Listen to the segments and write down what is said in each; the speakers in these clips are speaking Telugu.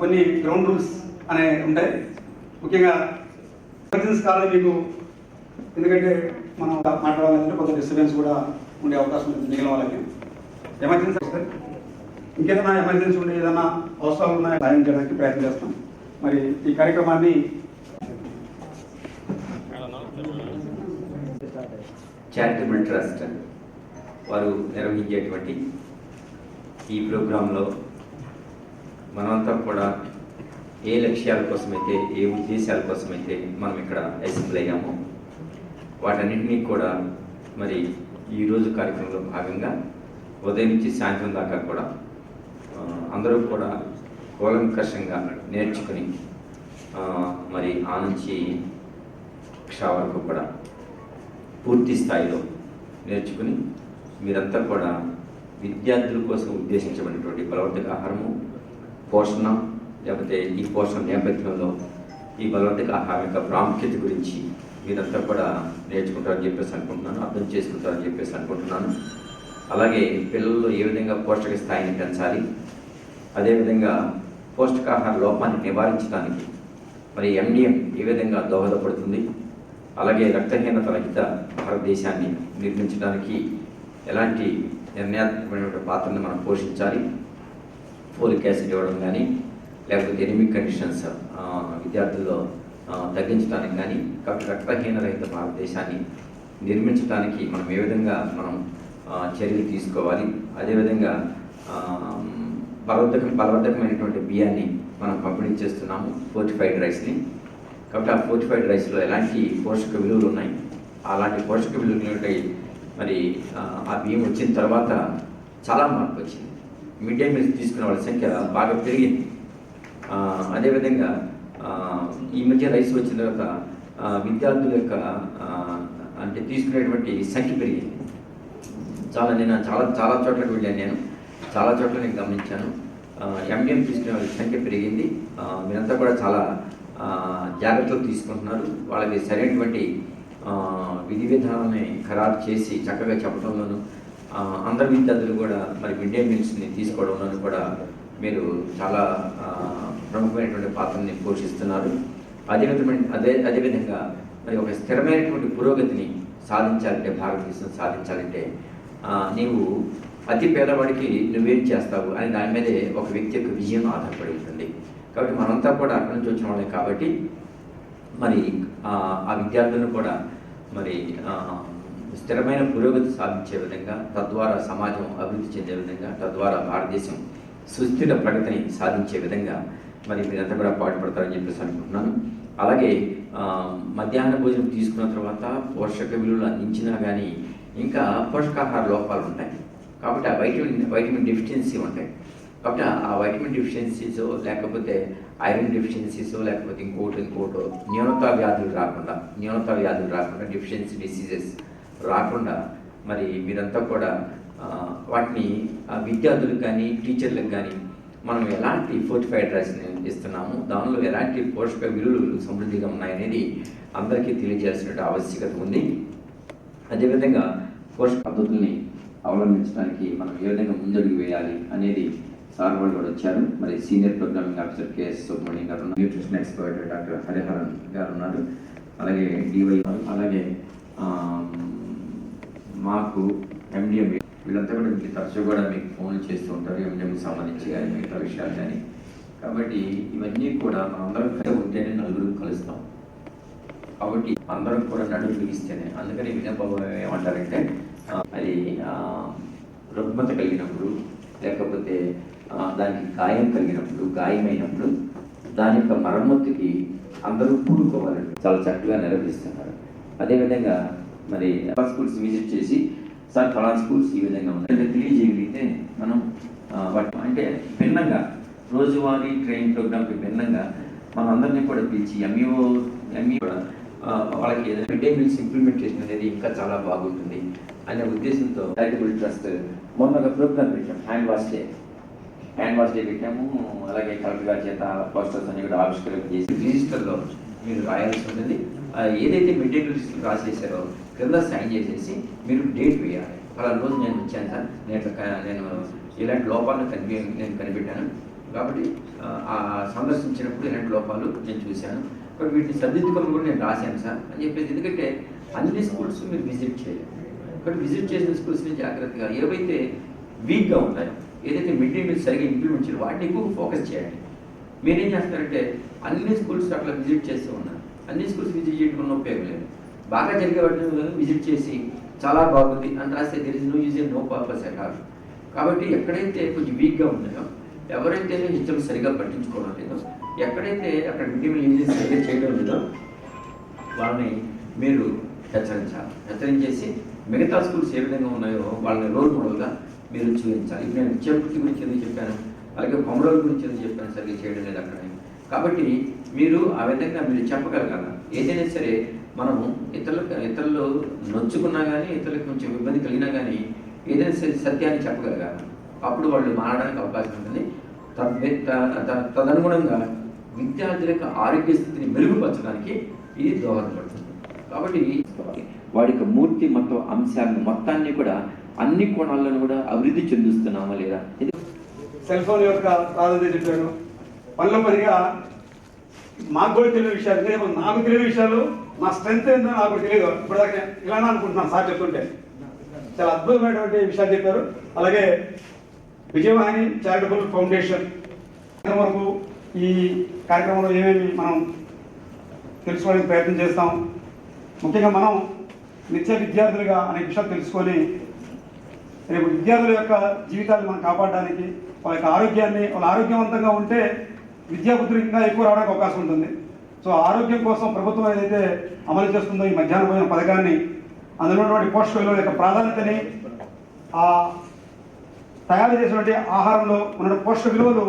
కొన్ని గ్రౌండ్ రూల్స్ అనే ఉంటాయి. ముఖ్యంగా ఎమర్జెన్సీ కాల్ మీకు ఎందుకంటే మనం మాట్లాడాలంటే కొంత డిస్టర్బెన్స్ కూడా ఉండే అవకాశం ఉంది మిగిలిన వాళ్ళకి. ఎమర్జెన్సీ వస్తే ఇంకేదైనా ఎమర్జెన్సీ ఉండే ఏదైనా అవసరాలు ఉన్నాయో? సాయం చేయడానికి ప్రయత్నం చేస్తాం. మరి ఈ కార్యక్రమాన్ని చారిటబుల్ ట్రస్ట్ వారు నిర్వహించేటువంటి ఈ ప్రోగ్రాంలో మనమంతా కూడా ఏ లక్ష్యాల కోసమైతే ఏ ఉద్దేశాల కోసమైతే మనం ఇక్కడ అసెంబ్లీ అయ్యామో వాటన్నింటినీ కూడా మరి ఈరోజు కార్యక్రమంలో భాగంగా ఉదయం నుంచి సాయంత్రం దాకా కూడా అందరూ కూడా కూలంకషంగా నేర్చుకుని మరి ఆ నుంచి క్ష వరకు కూడా పూర్తి స్థాయిలో నేర్చుకుని మీరంతా కూడా విద్యార్థుల కోసం ఉద్దేశించబడినటువంటి బలవర్ధక ఆహారము పోషణ లేకపోతే ఈ పోషణ నేపథ్యంలో ఈ బలవంతిక ఆహారం యొక్క ప్రాముఖ్యత గురించి మీరంతా కూడా నేర్చుకుంటారని చెప్పేసి అనుకుంటున్నాను అర్థం చేసుకుంటారని చెప్పేసి అనుకుంటున్నాను. అలాగే పిల్లల్లో ఏ విధంగా పోషక స్థాయిని పెంచాలి అదేవిధంగా పౌష్టికాహార లోపాన్ని నివారించడానికి మరి ఎండిఎం ఏ విధంగా దోహదపడుతుంది అలాగే రక్తహీనత రహిత భారతదేశాన్ని నిర్మించడానికి ఎలాంటి నిర్ణయాత్మకమైనటువంటి పాత్రను మనం పోషించాలి ఫోలిక్ యాసిడ్ ఇవ్వడం కానీ లేకపోతే ఎనిమిక్ కండిషన్స్ విద్యార్థుల్లో తగ్గించడానికి కానీ కాబట్టి రక్తహీన రహిత భారతదేశాన్ని నిర్మించడానికి మనం ఏ విధంగా మనం చర్యలు తీసుకోవాలి అదేవిధంగా బలవర్ధకం బలవర్ధకమైనటువంటి బియ్యాన్ని మనం పంపిణీ చేస్తున్నాము ఫోర్టిఫైడ్ రైస్ని కాబట్టి ఆ ఫోర్టిఫైడ్ రైస్లో ఎలాంటి పోషక విలువలు ఉన్నాయి? అలాంటి పోషక విలువలు ఉంటాయి మరి ఆ బియ్యం వచ్చిన తర్వాత చాలా మార్పు వచ్చింది. మిడ్ డే మీల్స్ తీసుకునే వాళ్ళ సంఖ్య బాగా పెరిగింది. అదేవిధంగా ఈ మధ్య రైస్ వచ్చిన తర్వాత విద్యార్థుల యొక్క అంటే తీసుకునేటువంటి సంఖ్య పెరిగింది. చాలా నేను చాలా చాలా చోట్ల వెళ్ళాను నేను. చాలా చోట్ల నేను గమనించాను ఎండిఎం తీసుకునే వాళ్ళ సంఖ్య పెరిగింది. మీరంతా కూడా చాలా జాగ్రత్తలు తీసుకుంటున్నారు. వాళ్ళకి సరైనటువంటి విధి విధానాన్ని ఖరారు చేసి చక్కగా చెప్పడంలోనూ అందరు విద్యార్థులు కూడా మరి మిడ్ డే మీల్స్ని తీసుకోవడంలోనూ కూడా మీరు చాలా ప్రముఖమైనటువంటి పాత్రని పోషిస్తున్నారు. అదేవిధమైన అదే అదేవిధంగా మరి ఒక స్థిరమైనటువంటి పురోగతిని సాధించాలంటే భారతదేశం సాధించాలంటే నీవు అతి పేదవాడికి నువ్వేం చేస్తావు అని దాని మీదే ఒక వ్యక్తి యొక్క విజయం ఆధారపడి ఉంటుంది. కాబట్టి మనంతా కూడా అక్కడి నుంచి వచ్చిన వాళ్ళే కాబట్టి మరి ఆ విద్యార్థులను కూడా మరి స్థిరమైన పురోగతి సాధించే విధంగా తద్వారా సమాజం అభివృద్ధి చెందే విధంగా తద్వారా భారతదేశం సుస్థిర ప్రగతిని సాధించే విధంగా మరి మీరంతా కూడా పాటుపడతారని చెప్పేసి అనుకుంటున్నాను. అలాగే మధ్యాహ్న భోజనం తీసుకున్న తర్వాత పోషక విలువలు అందించినా కానీ ఇంకా పోషకాహార లోపాలు ఉంటాయి. కాబట్టి ఆ వైటమిన్ వైటమిన్ డెఫిషియన్సీ ఉంటాయి. కాబట్టి ఆ వైటమిన్ డెఫిషియన్సీస్ లేకపోతే ఐరన్ డెఫిషియన్సీస్ లేకపోతే ఇంకోటి ఇంకోటో న్యూనత వ్యాధులు రాకుండా న్యూనత వ్యాధులు రాకుండా డెఫిషియన్సీ డిసీజెస్ రాకుండా మరి మీరంతా కూడా వాటిని విద్యార్థులకు కానీ టీచర్లకు కానీ మనం ఎలాంటి ఫోర్టిఫైడ్ రైస్ని ఇస్తున్నాము దానిలో ఎలాంటి పోషక విలువలు సమృద్ధిగా ఉన్నాయనేది అందరికీ తెలియజేయాల్సిన ఆవశ్యకత ఉంది. అదేవిధంగా పోషక పద్ధతుల్ని అవలంబించడానికి మనం ఏ విధంగా ముందడుగు వేయాలి అనేది సార్ వాళ్ళు కూడా వచ్చారు. మరి senior programming officer KS Subrahmanyam గారు ఉన్నారు. న్యూట్రిషన్ ఎక్స్పర్ట్ డాక్టర్ హరిహరన్ గారు ఉన్నారు. అలాగే డివై అలాగే మాకు ఎండిఎం వీళ్ళంతా కూడా మీకు తరచూ కూడా మీకు ఫోన్ చేస్తూ ఉంటారు ఎండిఎంకి సంబంధించి కానీ మిగతా విషయాలు కానీ. కాబట్టి ఇవన్నీ కూడా మనందరం అందరం కలిసి ఉంటేనే నలుగురు కలుస్తాం. కాబట్టి అందరం కూడా నడుము బిగిస్తేనే. అందుకని వినపం ఏమంటారంటే అది రుగ్మత కలిగినప్పుడు లేకపోతే దానికి గాయం కలిగినప్పుడు గాయమైనప్పుడు దాని యొక్క మరమ్మతుకి అందరూ కూడుకోవాలని చాలా చక్కగా నిర్వహిస్తున్నారు. అదేవిధంగా మరి స్కూల్స్ విజిట్ చేసి సార్ ఫలా స్కూల్స్ ఈ విధంగా ఉన్నాయి. తెలియజేయగలిగితే మనం అంటే భిన్నంగా రోజువారీ ట్రైనింగ్ ప్రోగ్రామ్కి భిన్నంగా మనందరినీ కూడా పిలిచి ఎంఈఓ ఎంఈ కూడా వాళ్ళకి ఏదైనా డే మీల్స్ ఇంప్లిమెంటేషన్ అనేది ఇంకా చాలా బాగుంటుంది అనే ఉద్దేశంతో చారిటబుల్ ట్రస్ట్ మొన్న ఒక ప్రోగ్రామ్ పెట్టాం hand wash day. Hand wash day పెట్టాము అలాగే కలెక్టర్ గారి చేత పోస్టర్స్ అన్ని కూడా ఆవిష్కరణ చేసి రిజిస్టర్లో మీరు రాయాల్సి ఉంటుంది. ఏదైతే మెటీరియల్ డే మీల్స్ రాసేసారో కింద సైన్ చేసేసి మీరు డేట్ వేయాలి. అలా రోజు నేను వచ్చాను సార్ నేను నేను ఇలాంటి లోపాలను కనిపి నేను కనిపెట్టాను. కాబట్టి ఆ, సందర్శించినప్పుడు ఇలాంటి లోపాలు నేను చూశాను. కాబట్టి వీటిని సర్దిద్దుకొని కూడా నేను రాశాను సార్ అని చెప్పేసి. ఎందుకంటే అన్ని స్కూల్స్ మీరు విజిట్ చేయాలి. కాబట్టి విజిట్ చేసిన స్కూల్స్ని జాగ్రత్తగా ఏవైతే వీక్గా ఉంటాయో ఏదైతే మిడ్ డే మీల్ సరిగ్గా ఇంప్లిమెంట్ చేయాలి వాటిని ఎక్కువ ఫోకస్ చేయండి. మీరేం చేస్తారంటే అన్ని స్కూల్స్ అట్లా విజిట్ చేస్తూ ఉన్నారు. అన్ని స్కూల్స్ విజిట్ చేయడం వల్ల ఉపయోగం లేదు. బాగా జరిగే వాటిని విజిట్ చేసి చాలా బాగుంది అని రాస్తే there is no use no purpose at all కాబట్టి ఎక్కడైతే కొంచెం వీక్గా ఉన్నాయో ఎవరైతే హెచ్ఎం సరిగా పట్టించుకోవడం లేదో ఎక్కడైతే అక్కడ మిడ్ మీల్ ఇంజనీర్స్ సరిగ్గా చేయడం లేదో వాళ్ళని మీరు హెచ్చరించాలి. హెచ్చరించేసి మిగతా స్కూల్స్ ఏ విధంగా ఉన్నాయో వాళ్ళని రోల్ మోడల్గా మీరు చూపించాలి. ఇప్పుడు నేను చెప్పుకి గురించి ఎందుకు చెప్పాను? అలాగే కొమరోల గురించి ఎందుకు చెప్పాను? సరిగ్గా చేయడం లేదు అక్కడ. కాబట్టి మీరు ఆ విధంగా మీరు చెప్పగలగాల ఏదైనా సరే మనము ఇతరులకు ఇతరులు నొచ్చుకున్నా కానీ ఇతరులకు కొంచెం ఇబ్బంది కలిగినా కానీ ఏదైనా సరే సత్యాన్ని చెప్పగలగాల అప్పుడు వాళ్ళు మారడానికి అవకాశం ఉంటుంది. తద్వే- తదనుగుణంగా విద్యార్థుల ఆరోగ్య స్థితిని మెరుగుపరచడానికి ఇది దోహదపడుతుంది. కాబట్టి వాడి యొక్క మూర్తి మొత్తం అంశాలను మొత్తాన్ని కూడా అన్ని కోణాలను కూడా అభివృద్ధి చెందిస్తున్నామా లేదా? ఇది సెల్ ఫోన్ యొక్క ప్రాధాన్యత చెప్పారు మరిగా మాకు కూడా తెలియని విషయాలు. నేను నాకు తెలియని విషయాలు నా స్ట్రెంత్ ఏందో నాకు తెలియదు. ఇప్పటిదాకా ఇలా అనుకుంటున్నాను సార్ చెప్తుంటే. చాలా అద్భుతమైనటువంటి విషయాలు చెప్పారు. అలాగే విజయవాహిని చారిటబుల్ ఫౌండేషన్ వరకు ఈ కార్యక్రమంలో ఏమేమి మనం తెలుసుకోవడానికి ప్రయత్నం చేస్తాం. ముఖ్యంగా మనం నిత్య విద్యార్థులుగా అనేక విషయాలు తెలుసుకొని రేపు విద్యార్థుల యొక్క జీవితాన్ని మనం కాపాడడానికి వాళ్ళ యొక్క ఆరోగ్యాన్ని వాళ్ళ ఆరోగ్యవంతంగా ఉంటే విద్యాబుద్ధులు ఇంకా ఎక్కువ రావడానికి అవకాశం ఉంటుంది. సో ఆరోగ్యం కోసం ప్రభుత్వం ఏదైతే అమలు చేస్తుందో ఈ మధ్యాహ్న భోజన పథకాన్ని అందులో ఉన్నటువంటి పోషక విలువల యొక్క ప్రాధాన్యతని ఆ తయారు చేసినటువంటి ఆహారంలో ఉన్న పోషక విలువలు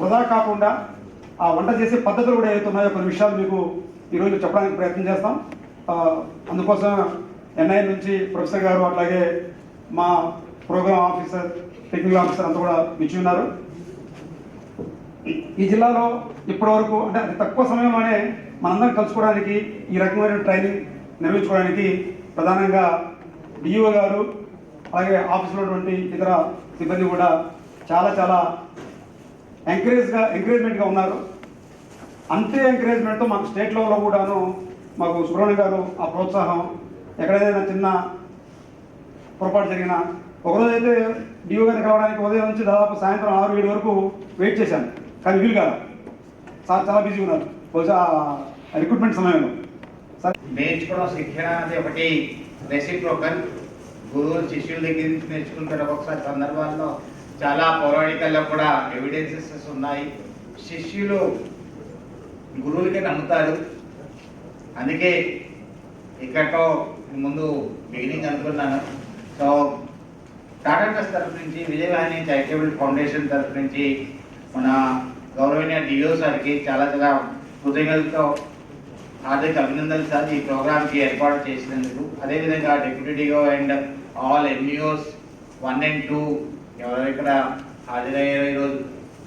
వృధా కాకుండా ఆ వంట చేసే పద్ధతులు కూడా ఏవైతే ఉన్నాయో కొన్ని విషయాలు మీకు ఈరోజు చెప్పడానికి ప్రయత్నం చేస్తాం. అందుకోసం ఎన్ఐ నుంచి ప్రొఫెసర్ గారు అట్లాగే మా ప్రోగ్రామ్ ఆఫీసర్ టెక్నికల్ ఆఫీసర్ అంతా కూడా ఇచ్చి ఉన్నారు. ఈ జిల్లాలో ఇప్పటివరకు అంటే అతి తక్కువ సమయంలోనే మనందరం కలుసుకోవడానికి ఈ రకమైన ట్రైనింగ్ నిర్వహించుకోవడానికి ప్రధానంగా డిఓ గారు అలాగే ఆఫీసులో ఉన్నటువంటి ఇతర సిబ్బంది కూడా చాలా చాలా ఎంకరేజ్గా ఎంకరేజ్మెంట్గా ఉన్నారు. అంతే ఎంకరేజ్మెంట్తో మాకు స్టేట్ లెవెల్లో కూడాను మాకు సుబ్రహ్మణ్య గారు ఆ ప్రోత్సాహం ఎక్కడైనా చిన్న పొరపాటు జరిగినా ఒకరోజు అయితే డిఓ గారిని కలవడానికి ఉదయం నుంచి దాదాపు సాయంత్రం ఆరు ఏడు వరకు వెయిట్ చేశాను. కానీ వీలు కాదు సార్ చాలా బిజీ ఉన్నారు. బహుశా రిక్రూట్మెంట్ సమయంలో. సార్. నేర్చుకోవడం శిక్షణ అనేది ఒకటి. రెసిప్రోకల్. గురువు శిష్యుల దగ్గర నుంచి నేర్చుకుంటారు ఒక్కొక్కసారి సందర్భాల్లో చాలా పౌరాణికల్లో కూడా ఎవిడెన్సెస్ ఉన్నాయి. శిష్యులు గురువులకి నమ్ముతారు. అందుకే ఇక్కడతో ముందు బిగినింగ్ అనుకున్నాను. సో టాటా ట్రస్ట్ తరఫు నుంచి విజయవాహిని చారిటబుల్ ఫౌండేషన్ తరఫు నుంచి మన గౌరవనీయ డిఓ సార్కి చాలా చాలా కృతజ్ఞతలతో హార్దిక అభినందనలు సార్ ఈ ప్రోగ్రామ్కి ఏర్పాటు చేసినందుకు. అదేవిధంగా deputy DO and all MEOs one and two ఎవరో ఇక్కడ హాజరయ్యారో ఈరోజు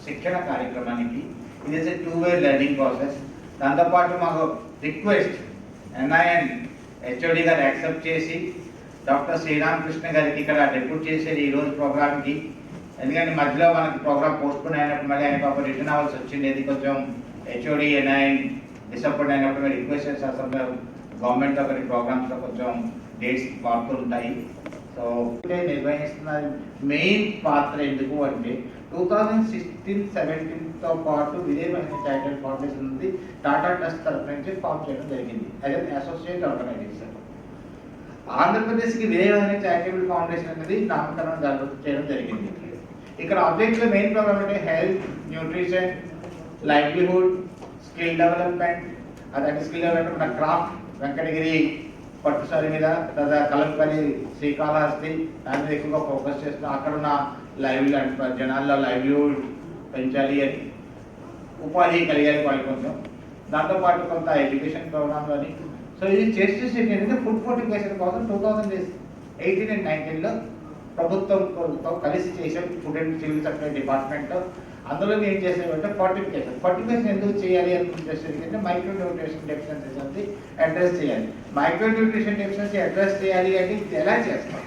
శిక్షణ కార్యక్రమానికి. ఇది is two way learning process దాంతోపాటు మాకు రిక్వెస్ట్ ఎన్ఐఎన్ హెచ్ఓడి గారు యాక్సెప్ట్ చేసి డాక్టర్ శ్రీరామకృష్ణ గారికి ఇక్కడ డెప్యూట్ చేసేది ఈరోజు ప్రోగ్రామ్కి. ఎందుకంటే మధ్యలో మనకి ప్రోగ్రామ్ పోస్ట్పోన్ అయినప్పుడు మళ్ళీ ఆయన పాప రిటర్న్ అవ్వాల్సి వచ్చింది ఇది కొంచెం హెచ్ఓడి ఎన్ఐఎన్ డిసప్పాయింట్ అయినప్పుడు మేము రిక్వెస్ట్ చేస్తే అసలు గవర్నమెంట్ ఒకరి ప్రోగ్రామ్స్లో కొంచెం డేట్స్ మారుతూ ఉంటాయి సో నిర్వహిస్తున్న మెయిన్ పాత్ర ఎందుకు అంటే టూ థౌజండ్ సిక్స్టీన్ సెవెంటీన్తో పాటు విజయవాహిని చారిటబుల్ ఫౌండేషన్ ఉంది. టాటా ట్రస్ట్ తరఫు నుంచి ఫామ్ చేయడం జరిగింది. అదే అసోసియేట్ ఆర్గనైజేషన్ ఆంధ్రప్రదేశ్కి విజయవాహిని చారిటబుల్ ఫౌండేషన్ అనేది నామకరణం జరగ- చేయడం జరిగింది. ఇక్కడ ఆబ్జెక్ట్లో మెయిన్ ప్రోగ్రామ్ అంటే health nutrition livelihood skill development అదే స్కిల్ డెవలప్మెంట్ మన క్రాఫ్ట్ వెంకటగిరి పట్టుసారి మీద లేదా కలంపల్లి శ్రీకాళహస్తి. దాని మీద ఎక్కువగా ఫోకస్ చేస్తున్నాం అక్కడ ఉన్న లైవ్ జనాల్లో లైవ్లీహుడ్ పెంచాలి అని. ఉపాధి కలిగాలి వాళ్ళకి కొంచెం దాంతోపాటు కొంత ఎడ్యుకేషన్ ప్రోగ్రామ్స్ అని సో ఇది చేసి ఏంటంటే ఫుడ్ ఫోర్టిఫికేషన్ కోసం టూ థౌజండ్ ఎయిటీన్ అండ్ నైన్టీన్లో ప్రభుత్వంతో కలిసి చేసే food and civil supply department అందులో ఏం చేసామంటే ఫార్టిఫికేషన్ ఫార్టిఫికేషన్ ఎందుకు చేయాలి అనుకుంటే మైక్రో న్యూట్రిషన్ డెఫిషియన్సీస్ అనేది అడ్రస్ చేయాలి. మైక్రో న్యూట్రిషన్ డెఫిషియన్సీ అడ్రస్ చేయాలి అంటే ఇది ఎలా చేస్తాం?